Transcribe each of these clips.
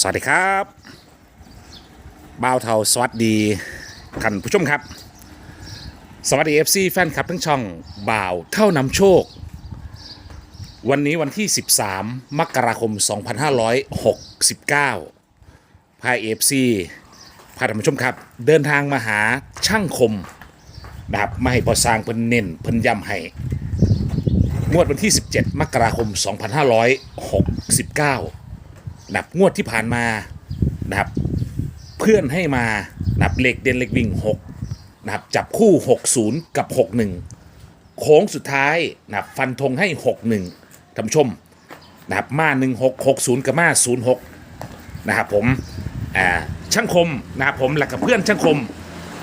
สวัสดีครับบ่าวเทาสวัสดีท่านผู้ชมครับ สวัสดี FC แฟนคลับทั้งช่องบ่าวเท่านำโชค วันนี้วันที่ 13 มกราคม 2569พาเอฟซีพาท่านผู้ชมครับ เดินทางมาหาช่างคมนะครับมาให้พอสร้างเพิ่นเน้นเพิ่นย้ำให้งวดวันที่ 17 มกราคม 2569 นะครับงวดที่ผ่านมานะครับเพื่อนให้มานะครับเหล็กเด่นเหล็กวิ่ง6นะครับจับคู่ 60 กับ 61 โค้งสุดท้ายนะครับฟันธงให้ 61ท่านผู้ชมนะครับมา 16 60 กับมา 06 นะครับผมอ่าช่างคมนะครับผมและกับเพื่อนช่างคม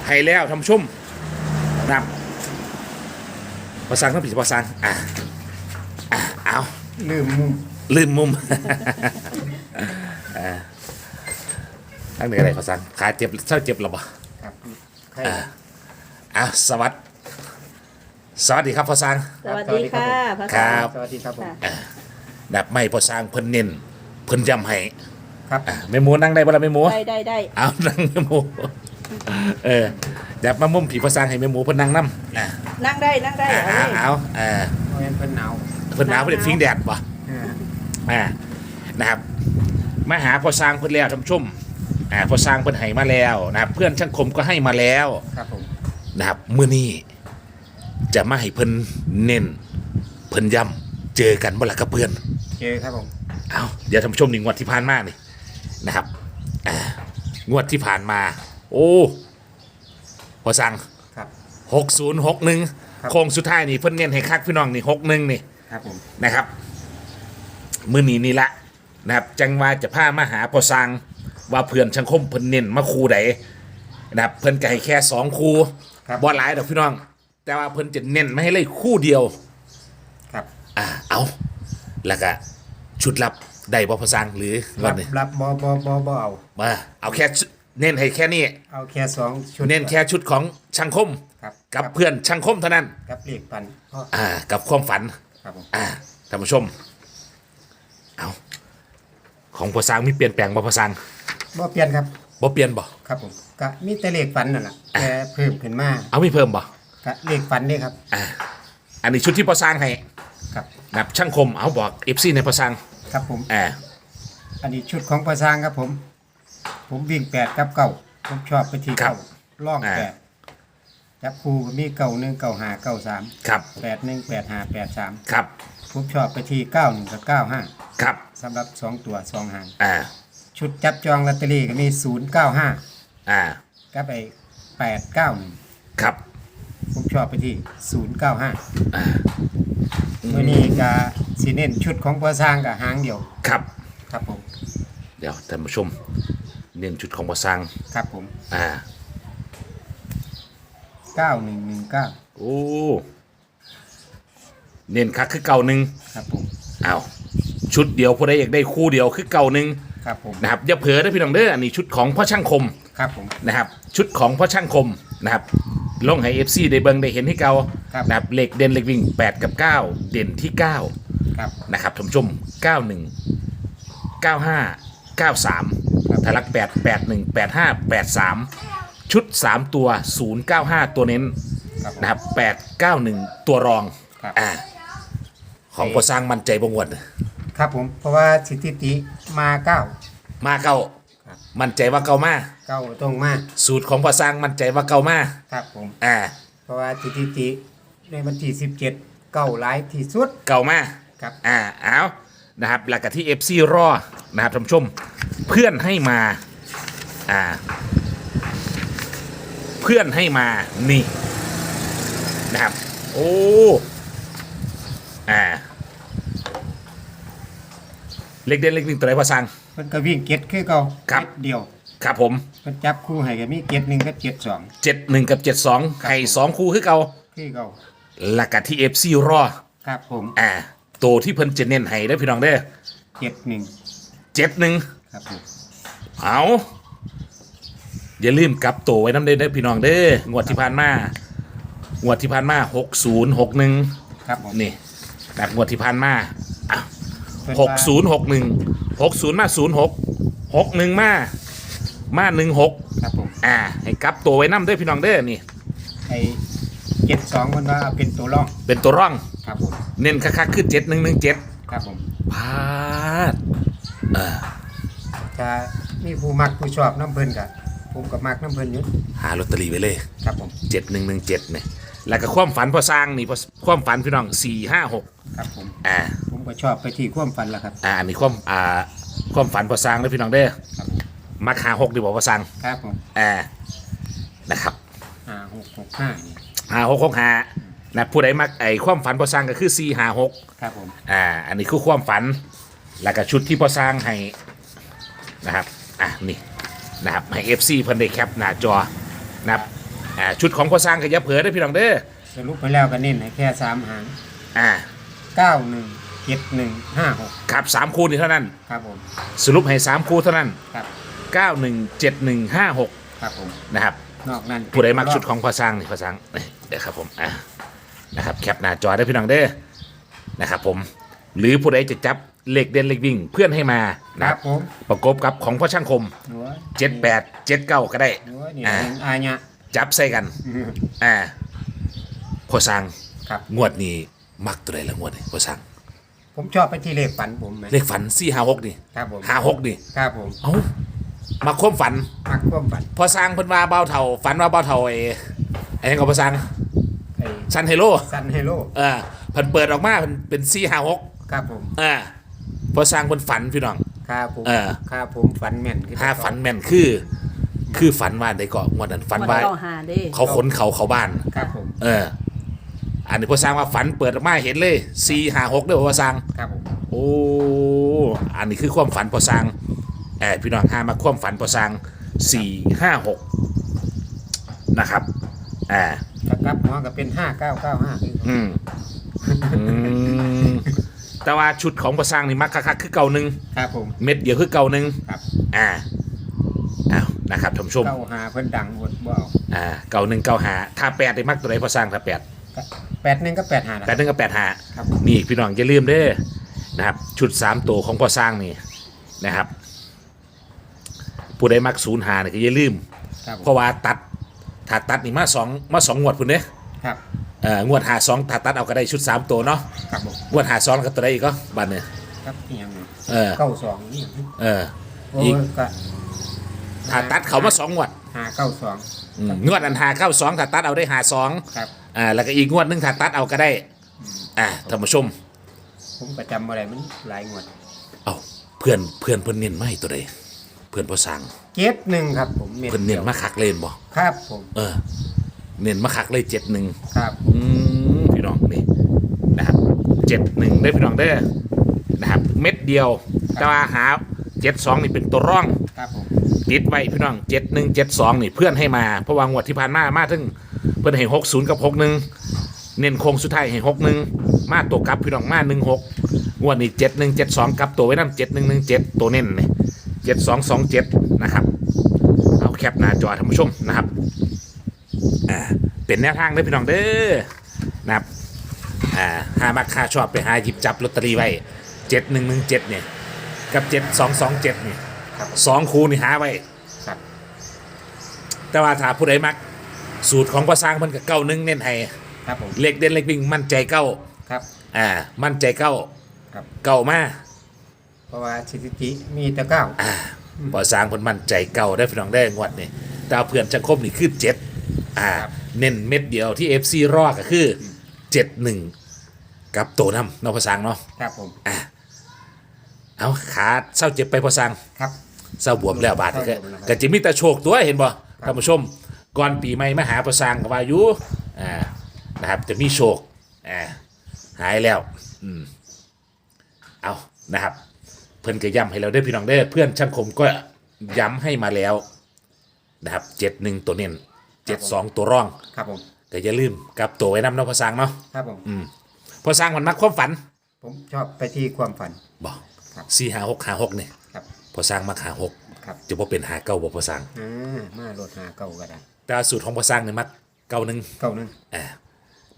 ให้แล้วท่านผู้ชมนะครับภาษาต้องผิดภาษาอ่าอ่าเอาลืมมุมลืมมุม ตั้งเหนืออะไรขอสั่งขาเจ็บเศร้าเจ็บหรอบ่ครับใคร อะสวัสดสวัสดีครับพ่อสังสวัสดีค่ะพระครัสาบสวัสดีครับผมค่ะแบบไม่พ่อสังเพิ่นเน้นเพิ่นย้ำให้ครับ อะแม่หมูนั่งได้บ่ล่ะแม่หมู ได้ได้ได้เอานั่งแม่หมูเออแบบมามุมผีพ่อสังให้แม่หมูเพิ่นนั่งนํอะนั่งได้นั่งได้อะเอาเอาเลยเอาเออเพราะงั้นเพิ่นหนาวเพิ่นหนาวเพิ่นได้ฟิงแดดบ่อ่า อ่านะครับ มาหาพ่อสร้างเพิ่นแล้วท่านผู้ชมอ่าพ่อสร้างเพิ่นให้มาแล้วนะครับเพื่อนช่างคมก็ให้มาแล้วครับผมนะครับมื้อนี้จะมาให้เพิ่นเน้นเพิ่นย้ำเจอกันบ่ล่ะกับเพื่อน เจอครับผมเอาเดี๋ยวท่านผู้ชมนี่งวดที่ผ่านมานี่นะครับอ่างวดที่ผ่านมา โอ้พ่อสร้างครับ6061โค้งสุดท้ายนี่เพิ่นเน้นให้คักพี่น้องนี่61นี่ครับผมนะครับ มือนี้นี่ละ นะครับจังว่าจะพามาหาพอสังว่าเพื่อนชังคมเพิ่นเน้นมาคูใดนะครับเพิ่นก็ให้แค่สองคูครับ บ่หลายดอกพี่น้อง แต่ว่าเพิ่นจะเน้นไม่ให้เลยคู่เดียว ครับอ่าเอาแล้วก็ชุดลับได้บ่พอสังหรือรัวันบนี้รับบอบอบอบอเอามาเอาแค่ชุดเน้นให้แค่นี้เอาแค่สองชุดเน้นแค่ชุดของชังคมครับกับเพื่อนชังคมเท่านั้น กับเลขปันพ่ออ่ากับความฝัน ครับผมอ่าท่านผู้ชมเอา ของพอสังมีเปลี่ยนแปลงบ่พอสังบ่เปลี่ยนครับบ่เปลี่ยนบ่ครับผมก็มีแต่เลขปันนั่นแหละแต่เพิ่มขึ้นมาเอาไม่เพิ่มบ่ก็เลขปันนี่ครับอ่าอันนี้ชุดที่พอสร้างให้ครับนับช่างคมเอาบอกเอฟซีในพอสร้างครับผมอ่าอันนี้ชุดของประสร้างครับผม ผมวิ่งแปดกับเก้าผมชอบไปที่เก้าล่องแปด จับคู่ก็มีเก้าหนึ่งเก้าห้าเก้าสามครับแปดหนึ่งแปดห้าแปดสามครับผมชอบไปที่เก้าหนึ่งกับเก้าห้าครับสำหรับสองตัวสองหางอ่าชุดจับจองลอตเตอรี่ก็มีศูนย์เก้าห้าอ่ากับไอ้แปดเก้าหนึ่งครับผมชอบไปที่ศูนย์เก้าห้าอ่าเมื่อนี้ก็สีเน้นชุดของประสร้างกับหางเดียวครับครับผมเดี๋ยวท่านผู้ชมเน้นชุดของพอสร้างครับผมอ่า เก้าหนึ่งหนึ่งเก้าโอ้เน้นคักคือเก่าหนึ่งครับผมเอาชุดเดียวผู้ใดอยากได้คู่เดียวคือเก่าหนึ่งครับผมนะครับอย่าเผลอนะพี่น้องเด้ออันนี้ชุดของพ่อช่างคมครับผมนะครับ ชุดของพ่อช่างคมนะครับลงให้ FC ได้เบิงได้เห็นให้เกาครับนะครับเหล็กเด่นเหล็กวิ่ง 8 กับ 9 เด่นที่9ครับนะครับท่านผู้ชม 91 95 93ทะลัก 8 81 85 83 ชุด 3 ตัว 095 ตัวเน้นครับผม นะครับ891 ตัวรองครับ อ่าของพอสร้างมั่นใจบงวดครับผมเพราะว่าสถิติมาเก้า มาเก้าครับ มั่นใจว่าเก้ามา เก้าตรงมาสูตรของพอสร้างมั่นใจว่าเก้ามาครับผม อ่าเพราะว่าสถิติในวันที่สิบเจ็ดเก้าหลายที่สุดเก่ามา ครับ อ่าเอานะครับหลักกับที่ FC รอนะครับท่านผู้ชมเพื่อนให้มา อ่า เพื่อนให้มานี่นะครับ โอ้อ่าเล็กเด่นเล็กหนึ่งตัวไหนพอสั่งมันก็วิ่งเก็ตคือเก่าครับ เก็ตเดียวครับผมมันจับคู่ให้ก็มีเก็ตหนึ่งกับเก็ตสองเจ็ดหนึ่งกับเจ็ดสองไข่สองคู่คือเก่าคือเก่าหลักกับที่ FC รอครับผมอ่าตัวที่เพิ่นจะเน้นให้ได้อพี่น้องเด้อเก็ตหนึ่งเจ็ดหนึ่งครับผมเอา อย่าลืมกลับตัวไว้น้ำเด้อเด้อพี่น้องเด้องวดที่ผ่านมางวดที่ผ่านมาหกศูนย์หกหนึ่งครับผมนี่แบบงวดที่ผ่านมาเพิ่นหกว่าศูนย์หกหนึ่งหกศูนย์มาศูนย์หกหกหนึ่งมามาหนึ่งหกครับผมอ่าให้กลับตัวไว้น้ำเด้วยพี่น้องเด้อนี่ไอ้เจ็ดสองคนว่าเอาเป็นตัวร่องเป็นตัวร่องครับผมเน้นคักๆคือเจ็ดหนึ่งหนึ่งเจ็ดครับผมพาดเออถ้ามีผู้มักผู้ชอบน้ำเพลินกับ ผมกับมักน้ำเพลินอยู่หาลอตเตอรี่ไว้เลยครับผมเจ็ดหนึ่งหนึ่งเจ็ดเนี่ยแล้วก็ความฝันพอสร้างนี่พอความฝันพี่น้องสี่ห้าหกครับผมอ่าผมก็ชอบไปที่ความฝันแล้วครับอ่าอันนี้ความอ่าความฝันพอสร้างนะพี่น้องเด้อครับมาหาหกดีบอกพอสร้างครับผมอ่านะครับห้าหกหกห้านี่หาหกหกหานะผู้ใดมักไอ้ความฝันพอสร้างก็คือสี่หาหกครับผมอ่าอันนี้คือความฝันแล้วก็ชุดที่พอสร้างให้นะครับอะนี่ นะครับให้เอฟซีเพิ่นได้แคปหน้าจอนะครับอ่าชุดของพอสร้างก็อย่าเผลอได้อพี่น้องเด้อสรุปไปแล้วก็เน้นให้แค่สามหางอ่าเก้าหนึ่งเจ็ดหนึ่งห้าหกครับสามคู่นี้เท่านั้น ครับผมสรุปให้สามคู่เท่านั้น ครับเก้าหนึ่งเจ็ดหนึ่งห้าหกครับผม นะครับ นอกนั้นผู้ใดมักชุดของพอสร้างนี่พอสร้างนี่เดี๋ยวครับผมอ่านะครับแคปหน้าจอได้พี่น้องเด้อนะครับผมหรือผู้ใดจะจับ เหล็กเด่นเหล็กวิ่งเพื่อนให้มาคนะรัครับบผมประกบกับของพ่อช่างคม โอ้ยเจ็ดแปดเจ็ดเก้าก็ได้ โอ้ยนี่อ่า เป็นอาญะจับใส่กัน อ่าพอสร้างครับ งวดนี้มักตัวใดละงวดนี้พอสร้างผมชอบไปที่เลขฝันผมไหมเลขฝันสี่ห้าหกนี่ครับผมห้าหกนี่ครับผมเอ้ามาความฝัน มักความฝันพอสร้างเพิ่นว่าเบาเท่าฝันว่าเบาเท่าไอ้ไอ้นั่นก็พอสร้างไอ้ซันเฮโลซันเฮโลเออเพิ่นเปิดออกมาเพิ่นเป็นสี่ห้าหกครับผมอ่าพ อสร้างเพิ่นฝันพี่น้อง ครับผมเออ ครับผมฝันแม่นขึ้ห้าฝันแม่นคือ คือฝันว่าได้เกาะงวดนั้นฝันว่าเก้าหาเด้เขาขนเขาเขาบ้าน ครับผมเออ อันนี้พอสร้างว่าฝันเปิดออกมาเห็นเลยสี่ห้าหกเด้อพอสร้าง ครับผมโอ้ อันนี้คือความฝันพอสร้างเออพี่น้องห้ามาความฝันพอสร้างสี่ห้าหกนะครับอ่าถ้ากลับหัวก็เป็นห้าเก้าเก้าห้าอืมอืม แต่ว่าชุดของพอสร้างนี่มักคักๆคือเก่าหนึ่งครับผม เม็ดเดียวคือเก่าหนึ่งครับ อ่าอ้าวนะครับท่านผู้ชม เก้าหาเพิ่นดังหมดบ่เอาอ่าเก่าหนึ่งเก่าหาถ้าแปดได้มักตัวไหนพอสร้างถ้าแปดแปดหนึ่งก็แปดหานะแปดหนึ่งกับแปดหาครับผมนี่พี่น้องอย่าลืมเด้อนะครับ ชุดสามตัวของพอสร้างนี่นะครับ ผู้ใดมักศูนย์หาเนี่ยก็อย่าลืม ครับเพราะว่าตัดถ้าตัดนี่มาสองมาสองงวดพุ่นเด้ครับ เอ่องวดหาสองถ้าตัดเอาก็ได้ชุดสามตัวเนาะครับผมงวดหาสองก็ตัวได้อีกก็บัตรเนี่ยครับนี่ยังไงเออเก้าสองนี่ยังเออ โอ้อีกยก็ถ้าตัดเขามาสองงวดหาเก้าสองอืมงวดอันหาเข้าสองถ้าตัดเอาได้หาสองครับอ่าแล้วก็อีกงวดหนึงถ้าตัดเอาก็ได้อ่าท่านผู้ชมผมก็จำอะไรมันหลายงวดเอาเพื่อนเพื่อนเพื่อนเน้นไม่ตัวใดเพื่อนพอสร้างเจ็ดหนึ่งครับผมเพื่อนเน้นมาคักเล่นบ่ครับผม เออ เน้นมาคักเลยเจ็ดหนึ่งครับอืมพี่น้องนี่นะครับเจ็ดหนึ่งได้พี่น้องได้อนะครับเม็ดเดียวแต่ว่าหาเจ็ดสองนี่เป็นตัวร่อง ครับผมติดไว้พี่น้องเจ็ดหนึ่งเจ็ดสองนี่เพื่อนให้มาเพราะวางวดที่ผ่านมามาถึงเพื่อนให้หกศูนย์กับหกหนึ่งเน้นโค้งสุดท้ายให้หกหนึ่งมาตัวกลับพี่น้องมาหนึ่งหกงวดนี้เจ็ดหนึ่งเจ็ดสองกลับตัวไว้น้ำเจ็ดหนึ่งหนึ่งเจ็ดตัวเน้นนี่เจ็ดสองสองเจ็ดนะครับ เอาแคปหน้าจอท่านผู้ชมนะครับอ่า เป็นแนวทางเด้อพี่น้องเด้อนะครับอ่าหามาค่าชอบไปหาหยิบจับลอตเตอรี่ไว้เจ็ดหนึ่งหนึ่งเจ็ดเนี่ยกับเจ็ดสองสองเจ็ดเนี่ยครับสองคูนี่หาไว้ครับ แต่ว่าถ้าผู้ใดมัก สูตรของภาษางมันกับเก้าหนึ่งเน้นให้ครับผมเลขเด่นเลขวิ่งมั่นใจเก้าครับ อ่ามั่นใจเก้าครับ เก้ามาเพราะว่าสถิติมีแต่เก้าอ่าภาษางคนมั่นใจเก้าได้พี่น้องได้งวดนี่แต่เอาเพื่อนจังคมนี่คือเจ็ดอ่า เน้นเม็ดเดียวที่เอฟซีรอก็คือเจ็ดหนึ่งกับโตน้ำเนอกภาษางเนาะครับผมเอาขาเศร้าเจ็บไปภาษางครับ เศร้าบวมแล้วบาดนี่ก็เศร้าบวมแล้วครับก็จะมีแต่โชคตัวเห็นบ่ท่านผู้ชม ก่อนปีใหม่มาหาประสางกับวาอยุอ่านะครับจะมีโชคอ่าหายแล้วอืมเอานะครับ เพื่อนก็ย้ำให้เราได้อพี่น้องได้อเพื่อนช่างคมก็ย้ำให้มาแล้วนะครับเจ็ดหนึ่งตัวเน้น เจ็ดสองตัวร่องครับผมแต่อย่าลืมกลับตัวไว้นำเนาะพอสร้างเนาะครับผมพอสร้างมันมักความฝันผมชอบไปที่ความฝัน บอกครับ สี่หาหกหาหกเนี่ยครับพอสร้างมักหาหกครับจะบ่เป็นหาเก้าบ่พอสร้างอ่ามาโหลดหาเก้าก็ได้แต่สูตรของพอสร้างเนี่ยมักเก้าหนึ่งเก้าหนึง อ่า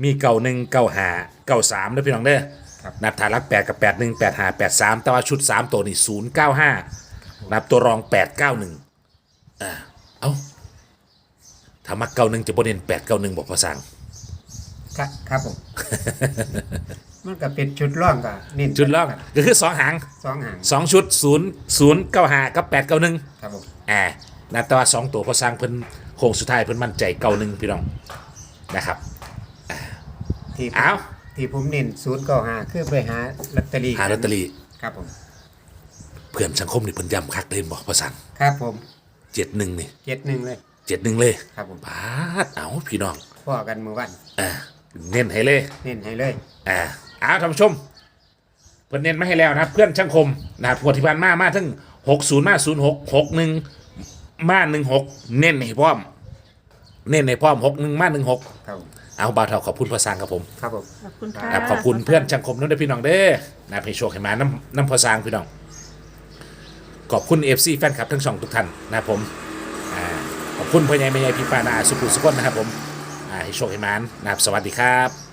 มีเก้าหนึ่งเก้าหาเก้าสามเด้อพี่น้องเด้อครับ นับฐานรักแปดกับแปดหนึ่งแปดหาแปดสามแต่ว่าชุดสามตัวนี่ศูนย์เก้าห้านะครับตัวรองแปดเก้าหนึ่งอ่าเอ้า ถ้ามักเก้าหนึ่งจะบนเน้นแปดเก้าหนึ่งบอกพอสั่งครับครับผม มันก็เป็นชุดร่องก็นี่ชุดล่องก็คือสองหางสองหางสองชุดศูนย์ศูนย์เก้าหากับแปดเก้าหนึ่งครับผมอ่านะแต่ว่าสองตัวพอสร้างเพิ่นโค้งสุดท้ายเพิ่นมั่นใจเก้าหนึ่งพี่น้องนะครับที่ผมอ้าวที่ผมเน้นศูนย์เก้าหาคือไปหาลอตเตอรี่หาลอตเตอรี่ครับผมเพื่อนสังคมนี่เพิ่นย้ำคักเลยบอกพอสั่งครับผมเจ็ดหนึ่งนี่เจ็ดหนึ่งเลย เจ็ดหนึ่งเลยครับผมปาดเอาพี่น้องพ่อกันเมื่อวันอ่าเน้นให้เลย เน้นให้เลยอ่าเอาท่านผู้ชม เพิ่นเน้นมาให้แล้วนะครับ เพื่อนช่างคมนะครับงวดที่ผ่านมามาทั้งหกศูนย์มาศูนย์หกหกหนึ่งมาหนึ่งหกเน้นให้พร้อม เน้นให้พร้อมหกหนึ่งมาหนึ่งหกครับผมเอาบ่าวเท่าขอบคุณพอสั่งครับผมครับผมขอบคุณค่ะครับขอบคุณเพื่อนช่างคมน้องเด้อพี่น้องเด้อนะให้โชคให้มาน้ำน้ำพอสร้างพี่น้องขอบคุณเอฟซีแฟนคลับทั้งสองทุกท่านนะครับผมอ่า ขอบคุณพ่อใหญ่แม่ใหญ่พี่ปานาสุขุสุขนนะครับผมอ่าให้โชคให้มานนะครับสวัสดีครับ